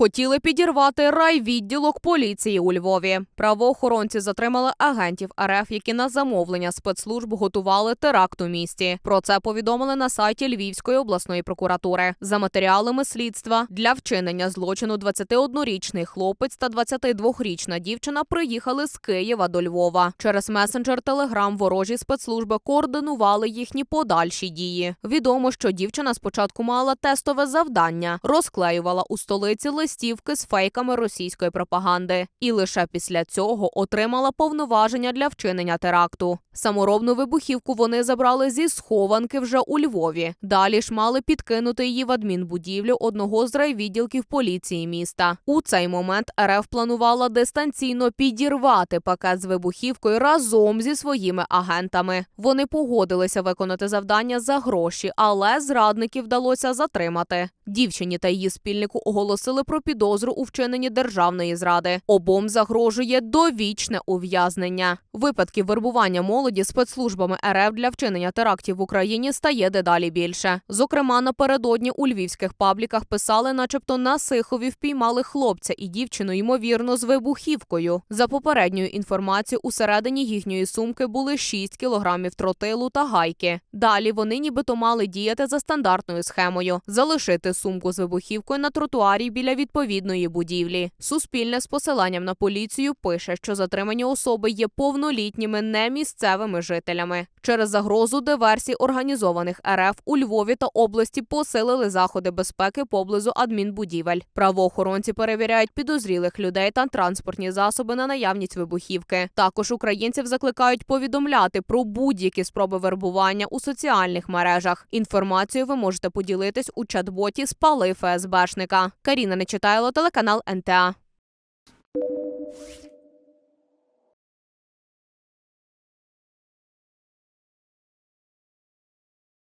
Хотіли підірвати райвідділок поліції у Львові. Правоохоронці затримали агентів РФ, які на замовлення спецслужб готували теракт у місті. Про це повідомили на сайті Львівської обласної прокуратури. За матеріалами слідства для вчинення злочину 21-річний хлопець та 22-річна дівчина приїхали з Києва до Львова. Через месенджер Телеграм ворожі спецслужби координували їхні подальші дії. Відомо, що дівчина спочатку мала тестове завдання, розклеювала у столиці листівки з фейками російської пропаганди, і лише після цього отримала повноваження для вчинення теракту. Саморобну вибухівку вони забрали зі схованки вже у Львові. Далі ж мали підкинути її в адмінбудівлю одного з райвідділків поліції міста. У цей момент РФ планувала дистанційно підірвати пакет з вибухівкою разом зі своїми агентами. Вони погодилися виконати завдання за гроші, але зрадників вдалося затримати. Дівчині та її спільнику оголосили про підозру у вчиненні державної зради. Обом загрожує довічне ув'язнення. Випадків вербування молоді спецслужбами РФ для вчинення терактів в Україні стає дедалі більше. Зокрема, напередодні у львівських пабліках писали, начебто на Сихові впіймали хлопця і дівчину, ймовірно, з вибухівкою. За попередньою інформацією, усередині їхньої сумки були 6 кілограмів тротилу та гайки. Далі вони нібито мали діяти за стандартною схемою: залишити сумку з вибухівкою на тротуарі біля відповідної будівлі. Суспільне з посиланням на поліцію пише, що затримані особи є повнолітніми не місцевими жителями. Через загрозу диверсій організованих РФ у Львові та області посилили заходи безпеки поблизу адмінбудівель. Правоохоронці перевіряють підозрілих людей та транспортні засоби на наявність вибухівки. Також українців закликають повідомляти про будь-які спроби вербування у соціальних мережах. Інформацію ви можете поділитись у чат-боті «Спали ФСБшника. Каріна Нечитайло, телеканал НТА.